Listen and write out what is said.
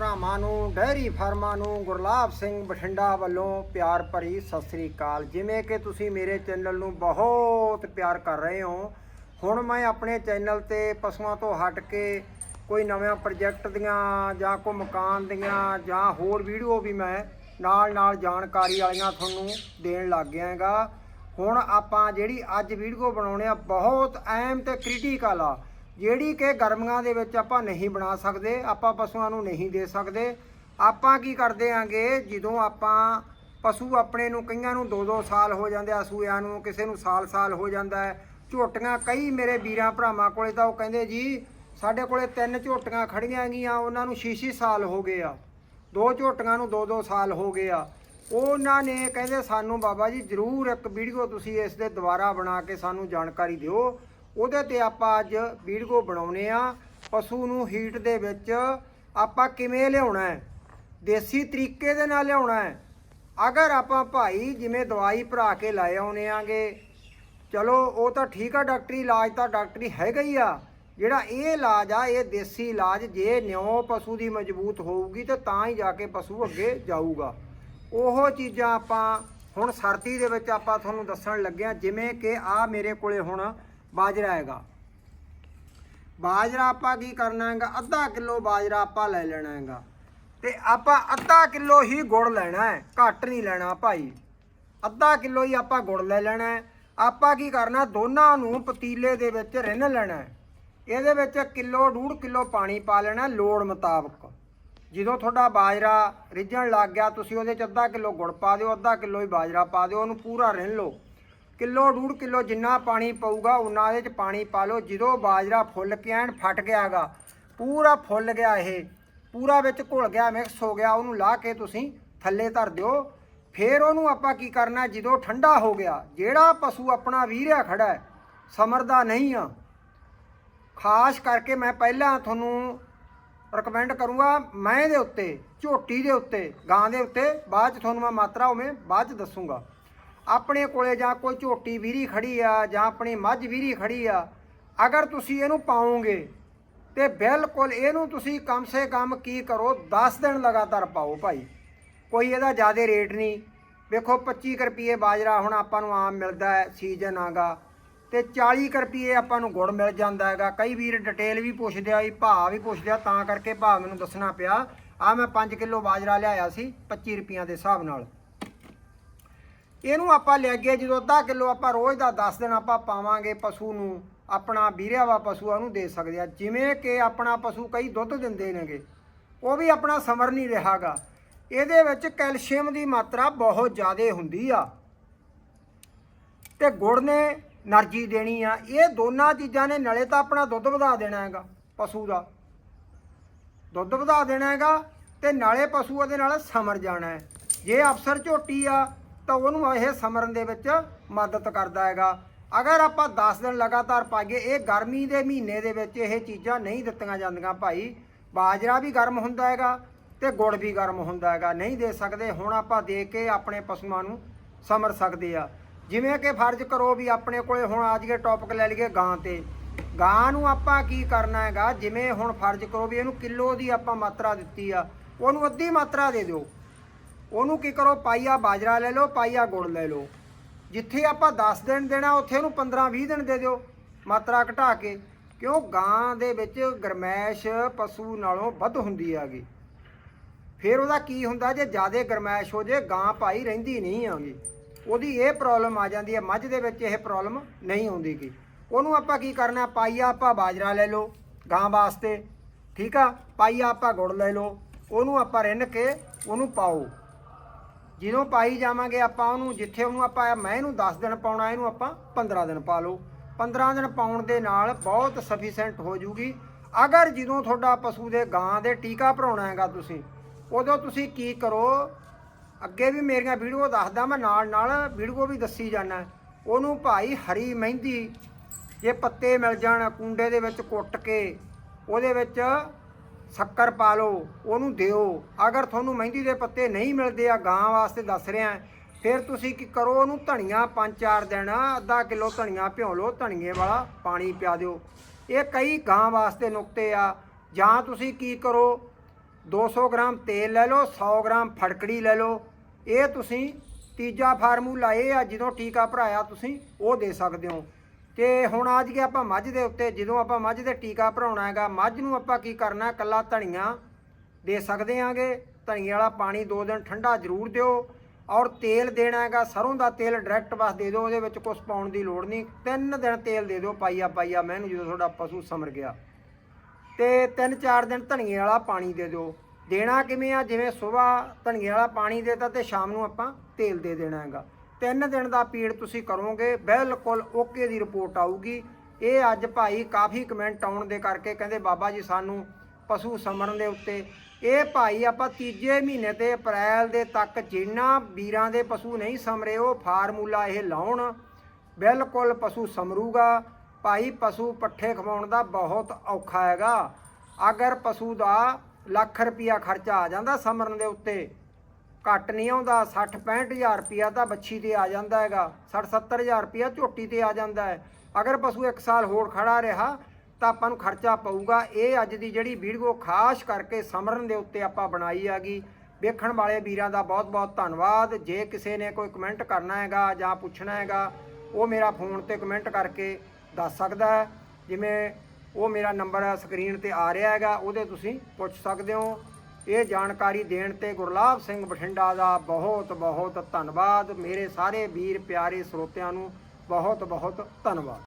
ਭਰਾਵਾਂ ਨੂੰ, ਡੈਰੀ ਫਾਰਮਾਂ ਨੂੰ ਗੁਰਲਾਬ ਸਿੰਘ ਬਠਿੰਡਾ ਵੱਲੋਂ ਪਿਆਰ ਭਰੀ ਸਤਿ ਸ੍ਰੀ ਅਕਾਲ। ਜਿਵੇਂ ਕਿ ਤੁਸੀਂ ਮੇਰੇ ਚੈਨਲ ਨੂੰ ਬਹੁਤ ਪਿਆਰ ਕਰ ਰਹੇ ਹੋ, ਹੁਣ ਮੈਂ ਆਪਣੇ ਚੈਨਲ ਤੇ ਪਸ਼ੂਆਂ ਤੋਂ ਹਟ ਕੇ ਕੋਈ ਨਵੇਂ ਪ੍ਰੋਜੈਕਟ ਦੀਆਂ ਜਾਂ ਕੋਈ ਮਕਾਨ ਦੀਆਂ ਜਾਂ ਹੋਰ ਵੀਡੀਓ ਵੀ ਮੈਂ ਨਾਲ ਨਾਲ ਜਾਣਕਾਰੀ ਵਾਲੀਆਂ ਤੁਹਾਨੂੰ ਦੇਣ ਲੱਗ ਗਿਆ ਹੈਗਾ ਹੁਣ ਆਪਾਂ ਜਿਹੜੀ ਅੱਜ ਵੀਡੀਓ ਬਣਾਉਣੇ ਆ, ਬਹੁਤ ਅਹਿਮ ਤੇ ਕ੍ਰਿਟੀਕਲ ਆ। ਜਿਹੜੀ ਕਿ ਗਰਮੀਆਂ ਦੇ ਵਿੱਚ ਆਪਾਂ ਨਹੀਂ ਬਣਾ ਸਕਦੇ, ਆਪਾਂ ਪਸ਼ੂਆਂ ਨੂੰ ਨਹੀਂ ਦੇ ਸਕਦੇ। ਆਪਾਂ ਕੀ ਕਰਦੇ ਆਂਗੇ, ਜਦੋਂ ਆਪਾਂ ਪਸ਼ੂ ਆਪਣੇ ਨੂੰ ਕਈਆਂ ਨੂੰ 2-2 ਸਾਲ ਹੋ ਜਾਂਦੇ ਆ ਸੂਆਂ ਨੂੰ ਕਿਸੇ ਨੂੰ ਸਾਲ-ਸਾਲ ਹੋ ਜਾਂਦਾ ਹੈ, ਝੋਟੀਆਂ ਕਈ ਮੇਰੇ ਵੀਰਾਂ ਭਰਾਵਾਂ ਕੋਲੇ ਤਾਂ ਉਹ ਕਹਿੰਦੇ ਜੀ, ਸਾਡੇ ਕੋਲੇ ਤਿੰਨ ਝੋਟੀਆਂ ਖੜੀਆਂ ਹੈਗੀਆਂ ਉਹਨਾਂ ਨੂੰ 6-6 ਸਾਲ ਹੋ ਗਏ ਆ। ਦੋ ਝੋਟੀਆਂ ਨੂੰ 2-2 ਸਾਲ ਹੋ ਗਏ ਆ। ਉਹਨਾਂ ਨੇ ਕਹਿੰਦੇ ਸਾਨੂੰ ਬਾਬਾ ਜੀ ਜਰੂਰ ਇੱਕ ਵੀਡੀਓ ਤੁਸੀਂ ਇਸ ਦੇ ਦੁਬਾਰਾ ਬਣਾ ਕੇ ਸਾਨੂੰ ਜਾਣਕਾਰੀ ਦਿਓ। ਉਹਦੇ ਤੇ ਆਪਾਂ ਅੱਜ ਵੀਡੀਓ ਬਣਾਉਨੇ ਆ। ਪਸ਼ੂ ਨੂੰ ਹੀਟ ਦੇ ਵਿੱਚ ਆਪਾਂ ਕਿਵੇਂ ਲਿਆਉਣਾ ਹੈ? ਦੇਸੀ ਤਰੀਕੇ ਦੇ ਨਾਲ ਲਿਆਉਣਾ ਹੈ। ਅਗਰ ਆਪਾਂ ਭਾਈ ਜਿਵੇਂ ਦਵਾਈ ਭਰਾ ਕੇ ਲਾਏ ਆਉਨੇ ਆਂਗੇ, ਚਲੋ ਉਹ ਤਾਂ ਠੀਕ ਆ ਡਾਕਟਰੀ ਇਲਾਜ ਤਾਂ ਡਾਕਟਰੀ ਹੈਗਾ ਹੀ ਆ। ਜਿਹੜਾ ਇਹ ਇਲਾਜ ਆ, ਇਹ ਦੇਸੀ ਇਲਾਜ, ਜੇ ਨਿਉ ਪਸ਼ੂ ਦੀ ਮਜ਼ਬੂਤ ਹੋਊਗੀ ਤੇ ਤਾਂ ਹੀ ਜਾ ਕੇ ਪਸ਼ੂ ਅੱਗੇ ਜਾਊਗਾ। ਉਹ ਚੀਜ਼ਾਂ ਆਪਾਂ ਹੁਣ ਸਰਦੀ ਦੇ ਵਿੱਚ ਆਪਾਂ ਤੁਹਾਨੂੰ ਦੱਸਣ ਲੱਗਿਆ ਜਿਵੇਂ ਕਿ ਆ ਮੇਰੇ ਕੋਲੇ ਹੁਣ ਬਾਜਰਾ ਹੈਗਾ। ਬਾਜਰਾ ਆਪਾਂ ਕੀ ਕਰਨਾ ਹੈਗਾ? ਅੱਧਾ ਕਿਲੋ ਬਾਜਰਾ ਆਪਾਂ ਲੈ ਲੈਣਾ ਹੈਗਾ। ਤੇ ਆਪਾਂ ਅੱਧਾ ਕਿਲੋ ਹੀ ਗੁੜ ਲੈਣਾ ਹੈ। ਘੱਟ ਨਹੀਂ ਲੈਣਾ ਭਾਈ। ਅੱਧਾ ਕਿਲੋ ਹੀ ਆਪਾਂ ਗੁੜ ਲੈ ਲੈਣਾ ਹੈ। ਆਪਾਂ ਕੀ ਕਰਨਾ? ਦੋਨਾਂ ਨੂੰ ਪਤੀਲੇ ਦੇ ਵਿੱਚ ਰਿੰਨ ਲੈਣਾ ਹੈ। ਇਹਦੇ ਵਿੱਚ ਕਿਲੋ, ਡੂਢ ਕਿਲੋ ਪਾਣੀ ਪਾ ਲੈਣਾ ਲੋੜ ਮੁਤਾਬਕ। ਜਦੋਂ ਤੁਹਾਡਾ ਬਾਜਰਾ ਰਿੱਝਣ ਲੱਗ ਗਿਆ, ਤੁਸੀਂ ਉਹਦੇ ਚ ਅੱਧਾ ਕਿਲੋ ਗੁੜ ਪਾ ਦਿਓ, ਅੱਧਾ ਕਿਲੋ ਹੀ ਬਾਜਰਾ ਪਾ ਦਿਓ, ਉਹਨੂੰ ਪੂਰਾ ਰਿੰਨ ਲਓ। ਕਿਲੋ ਡੂਢ ਕਿਲੋ ਜਿੰਨਾ ਪਾਣੀ ਪਊਗਾ ਉਨਾ ਇਹਦੇ ਚ ਪਾਣੀ ਪਾ ਲਓ। ਜਦੋਂ ਬਾਜਰਾ ਫੁੱਲ ਕੇ ਐਨ ਫਟ ਗਿਆਗਾ। ਪੂਰਾ ਫੁੱਲ ਗਿਆ ਇਹ। ਪੂਰਾ ਵਿੱਚ ਘੁਲ ਗਿਆ, ਮਿਕਸ ਹੋ ਗਿਆ। ਉਹਨੂੰ ਲਾ ਕੇ ਤੁਸੀਂ ਥੱਲੇ ਧਰ ਦਿਓ। ਫਿਰ ਉਹਨੂੰ ਆਪਾਂ ਕੀ ਕਰਨਾ, ਜਦੋਂ ਠੰਡਾ ਹੋ ਗਿਆ, ਜਿਹੜਾ ਪਸ਼ੂ ਆਪਣਾ ਵੀਰਿਆ ਖੜਾ ਹੈ ਸਮਰਦਾ ਨਹੀਂ ਆ। ਖਾਸ ਕਰਕੇ ਮੈਂ ਪਹਿਲਾਂ ਤੁਹਾਨੂੰ ਰეკਮੈਂਡ ਕਰੂੰਗਾ, ਮੈਂ ਦੇ ਉੱਤੇ, ਝੋਟੀ ਦੇ ਉੱਤੇ, ਗਾਂ ਦੇ ਉੱਤੇ, ਬਾਅਦ ਚ ਤੁਹਾਨੂੰ ਮੈਂ ਮਾਤਰਾ ਉਵੇਂ ਬਾਅਦ ਚ ਦੱਸੂੰਗਾ। ਆਪਣੇ ਕੋਲੇ ਜਾਂ ਕੋਈ ਝੋਟੀ ਵੀਰੀ ਖੜੀ ਆ ਜਾਂ ਆਪਣੀ ਮੱਝ ਵੀਰੀ ਖੜੀ ਆ, ਅਗਰ ਤੁਸੀਂ ਇਹਨੂੰ ਪਾਓਗੇ ਤੇ ਬਿਲਕੁਲ ਇਹਨੂੰ ਤੁਸੀਂ ਕਮ ਸੇ ਕਮ ਕੀ ਕਰੋ 10 ਦਿਨ ਲਗਾਤਾਰ ਪਾਓ ਭਾਈ। ਕੋਈ ਇਹਦਾ ਜ਼ਿਆਦਾ ਰੇਟ ਨਹੀਂ। ਵੇਖੋ 25 ਕੁ ਰੁਪਏ ਬਾਜਰਾ ਹੁਣ ਆਪਾਂ ਨੂੰ ਆਮ ਮਿਲਦਾ ਹੈ, ਸੀਜ਼ਨ ਆਗਾ। ਤੇ 40 ਕੁ ਰੁਪਏ ਆਪਾਂ ਨੂੰ ਗੁੜ ਮਿਲ ਜਾਂਦਾ ਹੈਗਾ। ਕਈ ਵੀਰ ਡਿਟੇਲ ਵੀ ਪੁੱਛਦੇ ਆ ਜੀ ਭਾਅ ਵੀ ਪੁੱਛਦੇ ਆ, ਤਾਂ ਕਰਕੇ ਭਾਅ ਮੈਨੂੰ ਦੱਸਣਾ ਪਿਆ। ਆ ਮੈਂ 5 ਕਿਲੋ ਬਾਜਰਾ ਲਿਆਇਆ ਸੀ 25 ਰੁਪਈਆਂ ਦੇ ਹਿਸਾਬ ਨਾਲ। ਇਹਨੂੰ ਆਪਾਂ ਲੈ ਗਏ ਜਦੋਂ ਅੱਧਾ ਕਿਲੋ ਆਪਾਂ ਰੋਜ਼ ਦਾ 10 ਦਿਨ ਆਪਾਂ ਪਾਵਾਂਗੇ ਪਸ਼ੂ ਨੂੰ, ਆਪਣਾ ਵੀਰਿਆਵਾ ਪਸ਼ੂ ਉਹਨੂੰ ਦੇ ਸਕਦੇ ਆ। ਜਿਵੇਂ ਕਿ ਆਪਣਾ ਪਸ਼ੂ ਕਈ ਦੁੱਧ ਦਿੰਦੇ ਨੇਗੇ, ਉਹ ਵੀ ਆਪਣਾ ਸਮਰ ਨਹੀਂ ਰਹਾਗਾ। ਇਹਦੇ ਵਿੱਚ ਕੈਲਸ਼ੀਅਮ ਦੀ ਮਾਤਰਾ ਬਹੁਤ ਜ਼ਿਆਦਾ ਹੁੰਦੀ ਆ। ਤੇ ਗੁੜ ਨੇ એનર્ਜੀ ਦੇਣੀ ਆ। ਇਹ ਦੋਨਾਂ ਚੀਜ਼ਾਂ ਨੇ, ਨਾਲੇ ਤਾਂ ਆਪਣਾ ਦੁੱਧ ਵਧਾ ਦੇਣਾ ਹੈਗਾ ਪਸ਼ੂ ਦਾ। ਦੁੱਧ ਵਧਾ ਦੇਣਾ ਹੈਗਾ ਤੇ ਨਾਲੇ ਪਸ਼ੂ ਉਹਦੇ ਨਾਲ ਸਮਰ ਜਾਣਾ ਹੈ। ਜੇ ਅਫਸਰ ਝੋਟੀ ਆ ਤਾਂ ਉਹਨੂੰ ਇਹ ਸਮਰਨ ਦੇ ਵਿੱਚ ਮਦਦ ਕਰਦਾ ਹੈਗਾ। ਅਗਰ ਆਪਾਂ 10 ਦਿਨ ਲਗਾਤਾਰ ਪਾਈਏ, ਇਹ ਗਰਮੀ ਦੇ ਮਹੀਨੇ ਦੇ ਵਿੱਚ ਇਹ ਚੀਜ਼ਾਂ ਨਹੀਂ ਦਿੱਤੀਆਂ ਜਾਂਦੀਆਂ ਭਾਈ। ਬਾਜਰਾ ਵੀ ਗਰਮ ਹੁੰਦਾ ਹੈਗਾ ਤੇ ਗੁੜ ਵੀ ਗਰਮ ਹੁੰਦਾ ਹੈਗਾ। ਨਹੀਂ ਦੇ ਸਕਦੇ, ਹੁਣ ਆਪਾਂ ਦੇ ਕੇ ਆਪਣੇ ਪਸ਼ੂਆਂ ਨੂੰ ਸਮਰ ਸਕਦੇ ਆ। ਜਿਵੇਂ ਕਿ ਫਰਜ਼ ਕਰੋ ਵੀ ਆਪਣੇ ਕੋਲੇ ਹੁਣ ਅੱਜ ਦੇ ਟੌਪਿਕ ਲੈ ਲਈਏ ਗਾਂ ਤੇ। ਗਾਂ ਨੂੰ ਆਪਾਂ ਕੀ ਕਰਨਾ ਹੈਗਾ? ਜਿਵੇਂ ਹੁਣ ਫਰਜ਼ ਕਰੋ ਵੀ ਇਹਨੂੰ ਕਿਲੋ ਦੀ ਆਪਾਂ ਮਾਤਰਾ ਦਿੱਤੀ ਆ, ਉਹਨੂੰ ਅੱਧੀ ਮਾਤਰਾ ਦੇ ਦਿਓ। ਉਹਨੂੰ ਕੀ ਕਰੋ, ਪਾਈਆ ਬਾਜਰਾ ਲੈ ਲਓ, ਪਾਈਆ ਗੁੜ ਲੈ ਲਓ। ਜਿੱਥੇ ਆਪਾਂ 10 ਦਿਨ ਦੇਣਾ, ਉੱਥੇ ਉਹਨੂੰ 15-20 ਦਿਨ ਦੇ ਦਿਓ ਮਾਤਰਾ ਘਟਾ ਕੇ। ਕਿਉਂ? ਗਾਂ ਦੇ ਵਿੱਚ ਗਰਮੈਸ਼ ਪਸ਼ੂ ਨਾਲੋਂ ਵੱਧ ਹੁੰਦੀ ਹੈਗੀ। ਫਿਰ ਉਹਦਾ ਕੀ ਹੁੰਦਾ, ਜੇ ਜ਼ਿਆਦਾ ਗਰਮੈਸ਼ ਹੋ ਜੇ, ਗਾਂ ਭਾਈ ਰਹਿੰਦੀ ਨਹੀਂ ਆਗੀ ਉਹਦੀ ਇਹ ਪ੍ਰੋਬਲਮ ਆ ਜਾਂਦੀ ਹੈ, ਮੱਝ ਦੇ ਵਿੱਚ ਇਹ ਪ੍ਰੋਬਲਮ ਨਹੀਂ ਆਉਂਦੀ ਗੀ। ਉਹਨੂੰ ਆਪਾਂ ਕੀ ਕਰਨਾ, ਪਾਈਆ ਆਪਾਂ ਬਾਜਰਾ ਲੈ ਲਓ ਗਾਂ ਵਾਸਤੇ, ਠੀਕ ਆ? ਪਾਈਆ ਆਪਾਂ ਗੁੜ ਲੈ ਲਓ, ਉਹਨੂੰ ਆਪਾਂ ਰਿੰਨ ਕੇ ਉਹਨੂੰ ਪਾਓ। ਜਦੋਂ ਪਾਈ ਜਾਵਾਂਗੇ ਆਪਾਂ ਉਹਨੂੰ, ਜਿੱਥੇ ਉਹਨੂੰ ਆਪਾਂ ਮੈਂ ਇਹਨੂੰ 10 ਦਿਨ ਪਾਉਣਾ, ਇਹਨੂੰ ਆਪਾਂ 15 ਦਿਨ ਪਾ ਲਓ। 15 ਦਿਨ ਪਾਉਣ ਦੇ ਨਾਲ ਬਹੁਤ ਸਫੀਸ਼ੀਐਂਟ ਹੋ ਜੂਗੀ। ਅਗਰ ਜਦੋਂ ਤੁਹਾਡਾ ਪਸ਼ੂ ਦੇ ਗਾਂ ਦੇ ਟੀਕਾ ਭਰਾਉਣਾ ਹੈਗਾ ਤੁਸੀਂ, ਉਦੋਂ ਤੁਸੀਂ ਕੀ ਕਰੋ? ਅੱਗੇ ਵੀ ਮੇਰੀਆਂ ਵੀਡੀਓ ਦੱਸਦਾ, ਮੈਂ ਨਾਲ ਨਾਲ ਵੀਡੀਓ ਵੀ ਦੱਸੀ ਜਾਣਾ ਉਹਨੂੰ ਭਾਈ ਹਰੀ ਮਹਿੰਦੀ, ਜੇ ਪੱਤੇ ਮਿਲ ਜਾਣ, ਕੁੰਡੇ ਦੇ ਵਿੱਚ ਕੁੱਟ ਕੇ, ਉਹਦੇ ਵਿੱਚ ਸ਼ੱਕਰ ਪਾ ਲਓ ਉਹਨੂੰ ਦਿਓ। ਅਗਰ ਤੁਹਾਨੂੰ ਮਹਿੰਦੀ ਦੇ ਪੱਤੇ ਨਹੀਂ ਮਿਲਦੇ ਆ, ਗਾਂ ਵਾਸਤੇ ਦੱਸ ਰਿਹਾ ਫਿਰ ਤੁਸੀਂ ਕੀ ਕਰੋ, ਉਹਨੂੰ ਧਨੀਆ 5-4 ਦਿਨ, ਅੱਧਾ ਕਿਲੋ ਧਨੀਆ ਭਿਓ ਲਓ, ਧਨੀਏ ਵਾਲਾ ਪਾਣੀ ਪਿਆ ਦਿਓ। ਇਹ ਕਈ ਗਾਂ ਵਾਸਤੇ ਨੁਕਤੇ ਆ। ਜਾਂ ਤੁਸੀਂ ਕੀ ਕਰੋ 200 ਗ੍ਰਾਮ ਤੇਲ ਲੈ ਲਓ 100 ਗ੍ਰਾਮ ਫੜਕੜੀ ਲੈ ਲਓ। ਇਹ ਤੁਸੀਂ ਤੀਜਾ ਫਾਰਮੂਲਾ ਇਹ ਆ, ਜਦੋਂ ਟੀਕਾ ਭਰਾਇਆ ਤੁਸੀਂ, ਉਹ ਦੇ ਸਕਦੇ ਹੋ। ਤੇ ਹੁਣ ਅੱਜ ਕੇ ਆਪਾਂ ਮੱਝ ਦੇ ਉੱਤੇ, ਜਦੋਂ ਆਪਾਂ ਮੱਝ ਦੇ ਟੀਕਾ ਭਰਾਉਣਾ ਹੈਗਾ, ਮੱਝ ਨੂੰ ਆਪਾਂ ਕੀ ਕਰਨਾ? ਕੱਲਾ ਧਣੀਆਂ ਦੇ ਸਕਦੇ ਆਂਗੇ। ਧਨੀਏ ਵਾਲਾ ਪਾਣੀ ਦੋ ਦਿਨ ਠੰਡਾ ਜ਼ਰੂਰ ਦਿਓ ਔਰ ਤੇਲ ਦੇਣਾ ਹੈਗਾ, ਸਰੋਂ ਦਾ ਤੇਲ ਡਾਇਰੈਕਟ ਬਸ ਦੇ ਦਿਓ, ਉਹਦੇ ਵਿੱਚ ਕੁਝ ਪਾਉਣ ਦੀ ਲੋੜ ਨਹੀਂ। ਤਿੰਨ ਦਿਨ ਤੇਲ ਦੇ ਦਿਓ ਪਾਈਆ ਪਾਈਆ ਮੈਨੂੰ ਜਦੋਂ ਤੁਹਾਡਾ ਪਸ਼ੂ ਸਮਰ ਗਿਆ। ਤੇ ਤਿੰਨ ਚਾਰ ਦਿਨ ਧਨੀਏ ਵਾਲਾ ਪਾਣੀ ਦੇ ਦਿਓ। ਦੇਣਾ ਕਿਵੇਂ ਆ? ਜਿਵੇਂ ਸਵੇਰ ਧਨੀਏ ਵਾਲਾ ਪਾਣੀ ਦੇਤਾ ਤੇ ਸ਼ਾਮ ਨੂੰ ਆਪਾਂ ਤੇਲ ਦੇ ਦੇਣਾ ਹੈਗਾ। ਤਿੰਨ ਦਿਨ ਦਾ ਪੀੜ ਤੁਸੀਂ ਕਰੋਗੇ, ਬਿਲਕੁਲ ਓਕੇ ਦੀ ਰਿਪੋਰਟ ਆਊਗੀ। ਇਹ ਅੱਜ ਭਾਈ ਕਾਫੀ ਕਮੈਂਟ ਆਉਣ ਦੇ ਕਰਕੇ ਕਹਿੰਦੇ, ਬਾਬਾ ਜੀ, ਸਾਨੂੰ ਪਸ਼ੂ ਸਮਰਨ ਦੇ ਉੱਤੇ। ਇਹ ਭਾਈ ਆਪਾਂ ਤੀਜੇ ਮਹੀਨੇ ਤੇ ਅਪ੍ਰੈਲ ਦੇ ਤੱਕ ਜਿੰਨਾ ਵੀਰਾਂ ਦੇ ਪਸ਼ੂ ਨਹੀਂ ਸਮਰੇ, ਉਹ ਫਾਰਮੂਲਾ ਇਹ ਲਾਉਣ। ਬਿਲਕੁਲ ਪਸ਼ੂ ਸਮਰੂਗਾ। ਭਾਈ, ਪਸ਼ੂ ਪੱਠੇ ਖਵਾਉਣ ਦਾ ਬਹੁਤ ਔਖਾ ਹੈਗਾ। ਅਗਰ ਪਸ਼ੂ ਦਾ ਲੱਖ ਰੁਪਿਆ ਖਰਚਾ ਆ ਜਾਂਦਾ ਸਮਰਨ ਦੇ ਉੱਤੇ ਘੱਟ ਨਹੀਂ ਆਉਂਦਾ 60 65000 ਰੁਪਿਆ ਤਾਂ ਬੱਛੀ ਤੇ ਆ ਜਾਂਦਾ ਹੈਗਾ 60 70000 ਰੁਪਿਆ ਝੋਟੀ ਤੇ ਆ ਜਾਂਦਾ ਹੈ। ਅਗਰ ਪਸ਼ੂ 1 ਸਾਲ ਹੋਰ ਖੜਾ ਰਿਹਾ, ਤਾਂ ਆਪਾਂ ਨੂੰ ਖਰਚਾ ਪਊਗਾ। ਇਹ ਅੱਜ ਦੀ ਜਿਹੜੀ ਵੀਡੀਓ ਖਾਸ ਕਰਕੇ ਸਮਰਨ ਦੇ ਉੱਤੇ ਆਪਾਂ ਬਣਾਈ ਹੈਗੀ। ਵੇਖਣ ਵਾਲੇ ਵੀਰਾਂ ਦਾ ਬਹੁਤ ਬਹੁਤ ਧੰਨਵਾਦ। ਜੇ ਕਿਸੇ ਨੇ ਕੋਈ ਕਮੈਂਟ ਕਰਨਾ ਹੈਗਾ ਜਾਂ ਪੁੱਛਣਾ ਹੈਗਾ, ਉਹ ਮੇਰਾ ਫੋਨ ਤੇ ਕਮੈਂਟ ਕਰਕੇ ਦੱਸ ਸਕਦਾ ਹੈ। ਜਿਵੇਂ ਉਹ ਮੇਰਾ ਨੰਬਰ ਸਕਰੀਨ ਤੇ ਆ ਰਿਹਾ ਹੈਗਾ, ਉਹਦੇ ਤੁਸੀਂ ਪੁੱਛ ਸਕਦੇ ਹੋ। ਇਹ ਜਾਣਕਾਰੀ ਦੇਣ ਤੇ ਗੁਰਲਾਬ ਸਿੰਘ ਬਠਿੰਡਾ ਦਾ ਬਹੁਤ ਬਹੁਤ ਧੰਨਵਾਦ। ਮੇਰੇ ਸਾਰੇ ਵੀਰ, ਪਿਆਰੇ ਸਰੋਤਿਆਂ ਨੂੰ ਬਹੁਤ ਬਹੁਤ ਧੰਨਵਾਦ।